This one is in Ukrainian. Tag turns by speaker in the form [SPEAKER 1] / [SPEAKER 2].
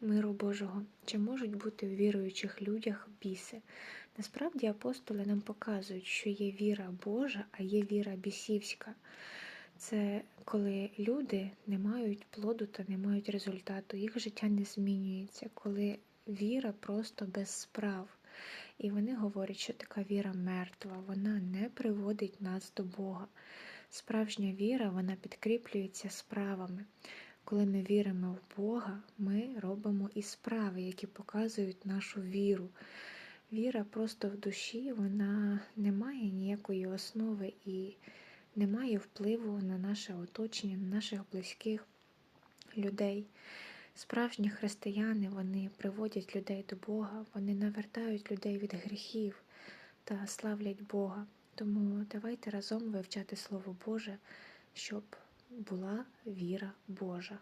[SPEAKER 1] миру Божого. Чи можуть бути в віруючих людях біси? Насправді апостоли нам показують, що є віра Божа, а є віра бісівська. Це коли люди не мають плоду та не мають результату, їх життя не змінюється, коли віра просто без справ. І вони говорять, що така віра мертва, вона не приводить нас до Бога. Справжня віра вона підкріплюється справами. Коли ми віримо в Бога, ми робимо і справи, які показують нашу віру. Віра просто в душі, вона не має ніякої основи і не має впливу на наше оточення, на наших близьких людей. Справжні християни вони приводять людей до Бога, вони навертають людей від гріхів та славлять Бога. Тому давайте разом вивчати Слово Боже, щоб була віра Божа.